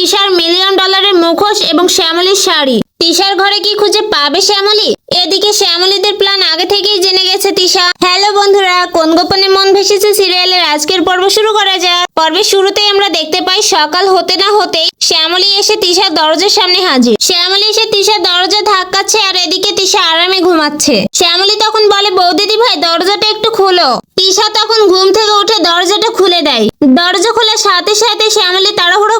তিশার মিলিয়ন ডলারের মুখোশ এবং শ্যামলীর শাড়ি। তিশার ঘরে কি খুঁজে পাবে শ্যামলী? এদিকে শ্যামলীদের প্ল্যান আগে থেকেই জেনে গেছে তিশা। হ্যালো বন্ধুরা, কোন গোপনে মন ভেসেছে সিরিয়ালের আজকের পর্ব শুরু করা যাক। পর্বের শুরুতেই আমরা দেখতে পাই সকাল হতে না হতেই শ্যামলী এসে তিশার দরজার সামনে হাজির। শ্যামলী এসে তিশার দরজা ধাক্কাচ্ছে আর এদিকে তিশা আরামে ঘুমাচ্ছে। শ্যামলী তখন বলে, বৌদিদি ভাই, দরজাটা একটু খোলো। তিশা তখন ঘুম থেকে উঠে দরজাটা খুলে দেয়। দরজা খোলার সাথে সাথে শ্যামলী তাড়াহুড়ো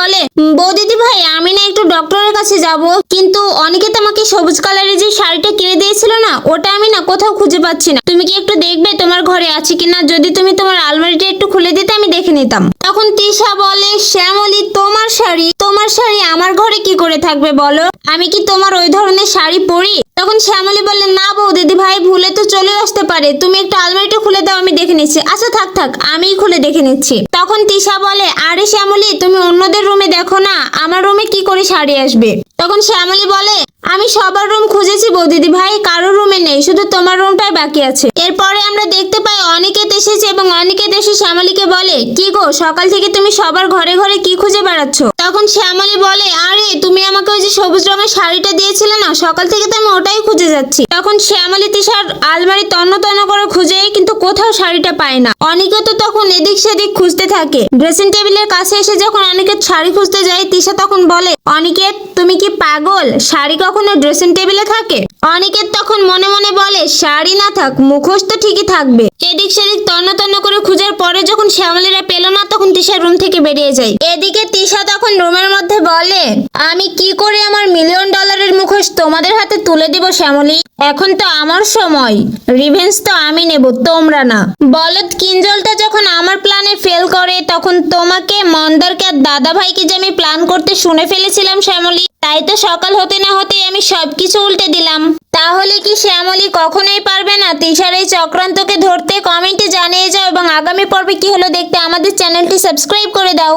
বলে, বৌদিদি ভাই, আমি না একটু ডক্টরের কাছে যাব। কিন্তু অনেকে তো আমাকে সবুজ কালারের যে শাড়িটা কিনে দিয়েছিল না, ওটা আমি না কোথাও খুঁজে পাচ্ছি না। তুমি কি একটু দেখবে তোমার ঘরে আছে কিনা? যদি তুমি তোমার আলমারিটা একটু খুলে দিতে, আমি দেখে নিতাম। তখন তিশা বলে, শ্যামলি, তোমার শাড়ি তোমার শাড়ি আমার ঘরে কি করে থাকবে বলো? আমি কি তোমার ওই ধরনের শাড়ি পরি? তখন শ্যামলী বললেন না বউ দিদি ভাই ভুলে তো চলে আসতে পারে। তুমি একটু আলমারিটা খুলে দাও, আমি দেখে নিচ্ছি। আচ্ছা থাক থাক, আমিই খুলে দেখে নিচ্ছি। তখন তিশা বলে, আরে শ্যামলী, তুমি অন্যদের রুমে দেখো না, আমার রুমে কি করে শাড়ি আসবে? তখন শ্যামলী বলে, আমি সবার রুম খুঁজেছি বৌদিদি ভাই কারও রুমে নেই, শুধু তোমার রুমটাই বাকি আছে। এরপরে আমরা দেখতে পাই অনেকে এসেছে এবং অনিকেত এসে শ্যামলীকে বলে, কি গো, সকাল থেকে তুমি সবার ঘরে ঘরে কি খুঁজে বেড়াচ্ছ? তখন শ্যামলী বলে, আরে, তুমি আমাকে ওই যে সবুজ রঙের শাড়িটা দিয়েছিলে না, সকাল থেকে তো আমি ওটাই খুঁজে যাচ্ছি। তখন শ্যামলী তিশার আলমারি তন্ন তন্ন করে খুঁজে কিন্তু কোথাও শাড়িটা পায় না। অনিকেত তো তখন এদিক সেদিক খুঁজতে থাকে। ড্রেসিং টেবিলের কাছে এসে যখন অনিকেত শাড়ি খুঁজতে যায়, তিশা তখন বলে অনিকেত তুমি কি পাগল? শাড়ি কখনো ড্রেসিং টেবিলে থাকে? অনিকেত তখন মনে মনে বলে, শাড়ি না থাক, মুখোশ তো ঠিকই থাকবে। এদিক সেদিক তন্ন তন্ন করে খুঁজার পরে যখন শ্যামলীরা পেল না, তখন তিশা রুম থেকে বেরিয়ে যায়। এদিকে তিশা তখন রুমের মধ্যে বলে আমি কি করে আমার মিলিয়ন ডলারের মুখোশ তোমাদের হাতে তুলে দিব শ্যামলী? এখন তো আমার সময়। রিভেন্স তো আমি নেব, তোমরা না। বলদ কিঞ্জলটা যখন আমার প্ল্যানে ফেল করে, তখন তোমাকে মন্দারকে আর দাদা ভাইকে যে আমি প্ল্যান করতে শুনে ফেলেছিলাম শ্যামলী, তাই তো সকাল হতে না হতেই আমি সবকিছু উল্টে দিলাম। তাহলে কি শ্যামলী কখনোই পারবে না? তিশার এই চক্রান্তকে ধরতে কমেন্টে জানিয়ে যাও এবং আগামী পর্বে কি হলো দেখতে আমাদের চ্যানেলটি সাবস্ক্রাইব করে দাও।